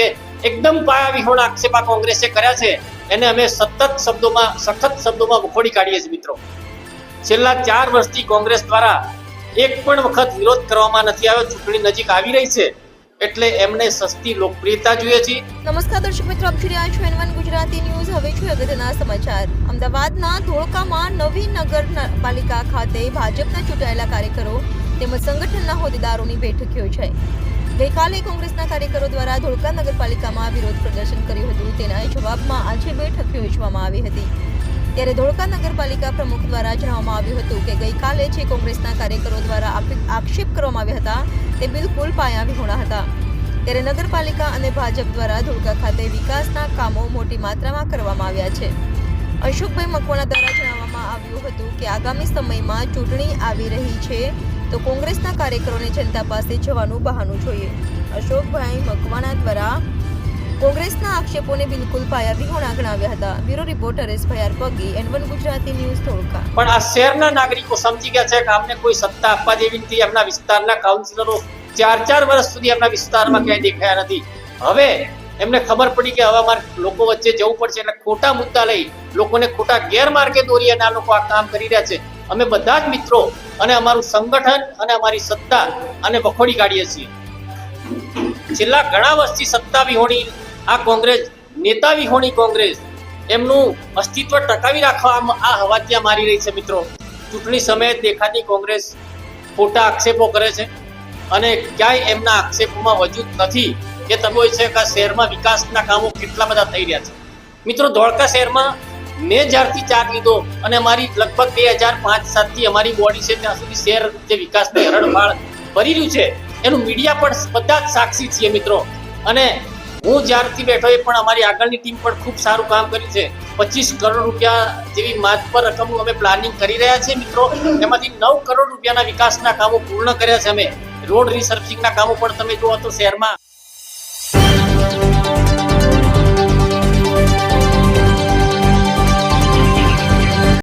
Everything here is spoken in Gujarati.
છે. એકદમ પાયા વિહોણા આક્ષેપા કોંગ્રેસે કર્યા છે. એને અમે સતત શબ્દોમાં, સખત શબ્દોમાં વખોડી કાઢીએ છીએ મિત્રો. છેલ્લા ચાર વર્ષથી કોંગ્રેસ દ્વારા એક પણ વખત વિરોધ કરવામાં નથી આવ્યો. ચૂંટણી નજીક આવી રહી છે. એટલે એમને સસ્તી લોકપ્રિયતા જોઈએ છે. નમસ્કાર દર્શક મિત્રો, આપ જોઈ રહ્યા છો એન ગુજરાતી ન્યૂઝ. હવે છે અગત્યના સમાચાર. અમદાવાદના ધોળકામાં નવી નગરપાલિકા ખાતે ભાજપના ચૂંટાયેલા કાર્યકરો તેમજ સંગઠનના હોદ્દેદારોની બેઠક યોજાઈ. ગઈકાલે કોંગ્રેસના કાર્યકરો દ્વારા ધોળકા નગરપાલિકામાં વિરોધ પ્રદર્શન કર્યું હતું. તેના જવાબમાં આજે બેઠક યોજવામાં આવી હતી. ત્યારે ધોળકા નગરપાલિકા પ્રમુખ દ્વારા જણાવવામાં આવ્યું હતું કે ગઈકાલે જે કોંગ્રેસના કાર્યકરો દ્વારા આક્ષેપ કરવામાં આવ્યા હતા, તે બિલકુલ પાયા વિહોણા હતા. ત્યારે નગરપાલિકા અને ભાજપ દ્વારા ધોળકા ખાતે વિકાસના કામો મોટી માત્રામાં કરવામાં આવ્યા છે. અશોકભાઈ મકવાણા દ્વારા જણાવવામાં આવ્યું હતું કે આગામી સમયમાં ચૂંટણી આવી રહી છે. તો કોંગ્રેસના કાર્યકરોને જનતા પાસે જવાનું બહાનું જોઈએ. અશોકભાઈ મકવાણા દ્વારા કોંગ્રેસના આક્ષેપોને બિલકુલ પાયા વિહોણા ગણાવ્યા હતા. Bureau reporter R Pagi, N one Gujarati news Dholka. પણ આ શહેરના નાગરિકો સમજી ગયા છે કે આમને કોઈ સત્તા આપવા જેવી નથી. એમના વિસ્તારના કાઉન્સિલરો ચાર ચાર વર્ષ સુધી એમના વિસ્તારમાં ક્યાંય દેખાયા નથી. હવે એમને ખબર પડી કે હવે અમારે લોકો વચ્ચે જવું પડશે એટલે ખોટા મુદ્દા લઈ લોકોને ખોટા ગેરમાર્ગે દોરી અને આ લોકો આ કામ કરી રહ્યા છે. અમે બધા જ મિત્રો અને અમારું સંગઠન અને અમારી સત્તા અને વખોડી કાઢીએ છીએ. છેલ્લા ઘણા વર્ષથી સત્તા વિહોણી આ કોંગ્રેસ, નેતા વિહોણી કોંગ્રેસ, એમનું અસ્તિત્વ ટકાવી રાખવા આ હવાતિયા મારી રહી છે મિત્રો. ચૂંટણી સમયે દેખાતી કોંગ્રેસ ખોટા આક્ષેપો કરે છે અને ક્યાંય એમના આક્ષેપોમાં વજૂદ નથી કે તમે છે કે શહેરમાં વિકાસના કામો કેટલા બધા થઈ રહ્યા છે. મિત્રો, ધોળકા શહેરમાં મેં જ્યારથી ચાર્જ લીધો અને મારી લગભગ બે હજાર પાંચ સાતથી અમારી બોડી છે ત્યાં સુધી શહેર જે વિકાસની હરણફાળ ભરી રહ્યું છે, એનું મીડિયા પણ બધા જ સાક્ષી છીએ મિત્રો. અને હું જ્યારથી બેઠો એ પણ અમારી આગળની ટીમ પણ ખૂબ સારું કામ કર્યું છે. પચીસ કરોડ રૂપિયા જેવી માત પર રકમનું અમે પ્લાનિંગ કરી રહ્યા છીએ મિત્રો. એમાંથી નવ કરોડ રૂપિયાના વિકાસના કામો પૂર્ણ કર્યા છે અમે. રોડ રિસર્ફિંગના કામો પણ તમે જુઓ તો શહેરમાં